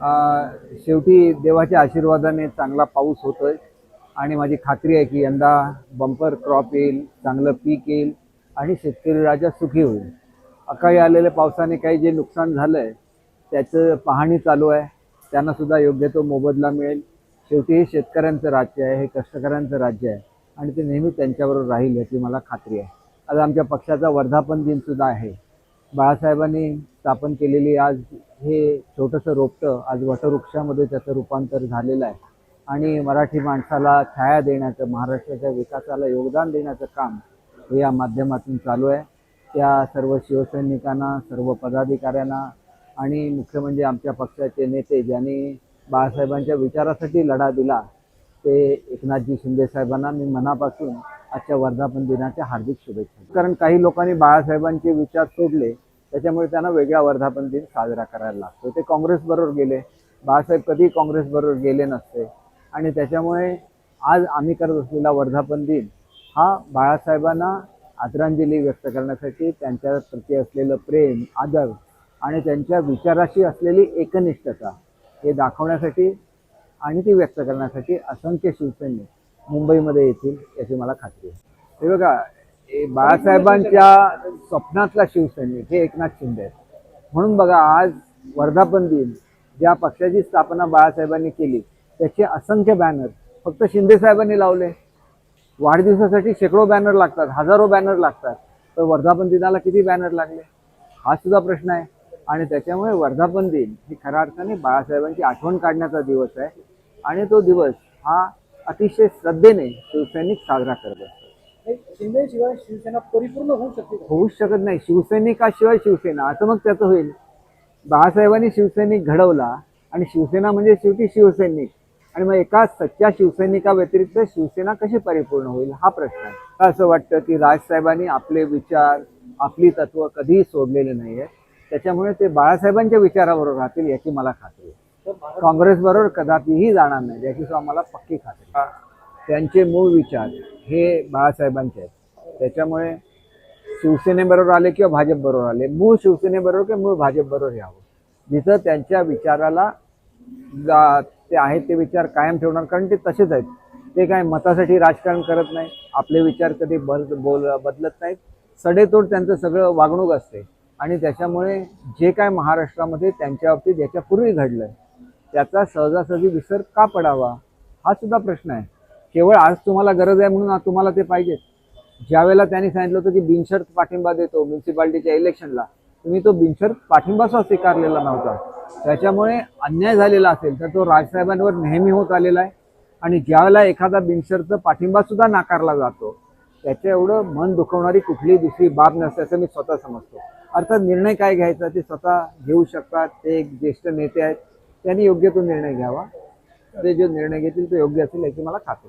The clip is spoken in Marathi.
शेवटी देवाच्या आशीर्वादाने चांगला पाऊस होतोय. आणि माझी खात्री आहे की यंदा बंपर क्रॉप येईल चांगलं पीक येईल आणि शेतकरी राजा सुखी होईल. अकाळी आलेल्या पावसाने काही जे नुकसान झालंय त्याचं पाहणी चालू आहे. त्यांना सुद्धा योग्य तो मोबदला मिळेल. शेवटी हे शेतकऱ्यांचं राज्य आहे हे कष्टकऱ्यांचं राज्य आहे आणि ते नेहमी त्यांच्याबरोबर राहील याची मला खात्री आहे. आज आमच्या पक्षाचा वर्धापन दिन सुद्धा आहे. बाळासाहेबांनी स्थापन केलेली आज हे छोटंसं रोपटं आज वटवृक्षामध्ये त्याचं रूपांतर झालेलं आहे. आणि मराठी माणसाला छाया देण्याचं महाराष्ट्राच्या विकासाला योगदान देण्याचं काम हे या माध्यमातून चालू आहे. त्या सर्व शिवसैनिकांना सर्व पदाधिकाऱ्यांना आणि मुख्य म्हणजे आमच्या पक्षाचे नेते ज्यांनी बाळासाहेबांच्या विचारासाठी लढा दिला ते एकनाथजी शिंदेसाहेबांना मी मनापासून आजच्या वर्धापन दिनाच्या हार्दिक शुभेच्छा कारण काही लोकांनी बाळासाहेबांचे विचार सोडले त्याच्यामुळे त्यांना वेगळा वर्धापन दिन साजरा करायला लागतो. ते काँग्रेसबरोबर गेले. बाळासाहेब कधी काँग्रेसबरोबर गेले नसते. आणि त्याच्यामुळे आज आम्ही करत असलेला वर्धापन दिन हा बाळासाहेबांना आदरांजली व्यक्त करण्यासाठी त्यांच्या प्रती असलेलं प्रेम आदर आणि त्यांच्या विचाराशी असलेली एकनिष्ठता हे दाखवण्यासाठी आणि ती व्यक्त करण्यासाठी असंख्य शिवसैनिक मुंबईमध्ये येतील याची मला खात्री आहे. हे बघा बाळासाहेबांच्या स्वप्नातला शिवसैनिक हे एकनाथ शिंदे आहेत. म्हणून बघा आज वर्धापन दिन ज्या पक्षाची स्थापना बाळासाहेबांनी केली त्याचे असंख्य बॅनर फक्त शिंदे साहेबांनी लावले. वाढदिवसासाठी शेकडो बॅनर लागतात हजारो बॅनर लागतात. तर वर्धापन दिनाला किती बॅनर लागले? हा सुद्धा प्रश्न आहे. आणि त्याच्यामुळे वर्धापन दिन ही खऱ्या अर्थाने बाळासाहेबांची आठवण काढण्याचा दिवस आहे. आणि तो दिवस हा अतिशय श्रद्धेने शिवसैनिक साजरा करत आहे शिंदे शिवाय शिवसेना परिपूर्ण होऊ शकते का? होऊच शकत नाही. शिवसैनिकाशिवाय शिवसेना? असं मग त्याचं होईल. बाळासाहेबांनी शिवसैनिक घडवला आणि शिवसेना म्हणजे शेवटी शिवसैनिक. आणि मग एका सच्च्या शिवसैनिका व्यतिरिक्त शिवसेना कशी परिपूर्ण होईल? हा प्रश्न आहे. असं वाटतं की राजसाहेबांनी आपले विचार आपली तत्व कधीही सोडलेले नाही आहेत त्याच्यामुळे ते बाळासाहेबांच्या विचाराबरोबर राहतील याची मला खात्री काँग्रेसबरोबर कदापिही जाणार नाही याची सुद्धा मला पक्की खात्री आहे. त्यांचे मूळ विचार हे बाळासाहेबांचे आहेत. त्याच्यामुळे शिवसेनेबरोबर आले किंवा भाजपबरोबर आले? मूळ शिवसेनेबरोबर किंवा मूळ भाजपबरोबर यावं जिथं त्यांच्या विचाराला ते आहेत ते विचार कायम ठेवणार कारण ते तसेच आहेत. ते काय मतासाठी राजकारण करत नाही आपले विचार कधी बल बोल बदलत नाहीत. सडेतोड त्यांचं सगळं वागणूक असते. आणि त्याच्यामुळे जे काय महाराष्ट्रामध्ये त्यांच्या बाबतीत याच्यापूर्वी घडलं आहे त्याचा सहजासहजी विसर का पडावा? हा सुद्धा प्रश्न आहे. केवळ आज तुम्हाला गरज आहे म्हणून आज तुम्हाला ते पाहिजेत ज्यावेळेला त्यांनी सांगितलं होतं की बिनशर्त पाठिंबा देतो म्युन्सिपाल्टीच्या इलेक्शनला तुम्ही तो बिनशर्त पाठिंबासुद्धा स्वीकारलेला नव्हता. त्याच्यामुळे अन्याय झालेला असेल तर तो राजसाहेबांवर नेहमी होत आलेला आहे. आणि ज्यावेळेला एखादा बिनशर्त पाठिंबा सुद्धा नाकारला जातो त्याच्या एवढं मन दुखवणारी कुठलीही दुसरी बाब नसते असं मी स्वतः समजतो. अर्थात निर्णय काय घ्यायचा ते स्वतः घेऊ शकतात ते एक ज्येष्ठ नेते आहेत त्यांनी योग्य तो निर्णय घ्यावा. ते जो निर्णय घेतील तो योग्य असेल याची मला खात्री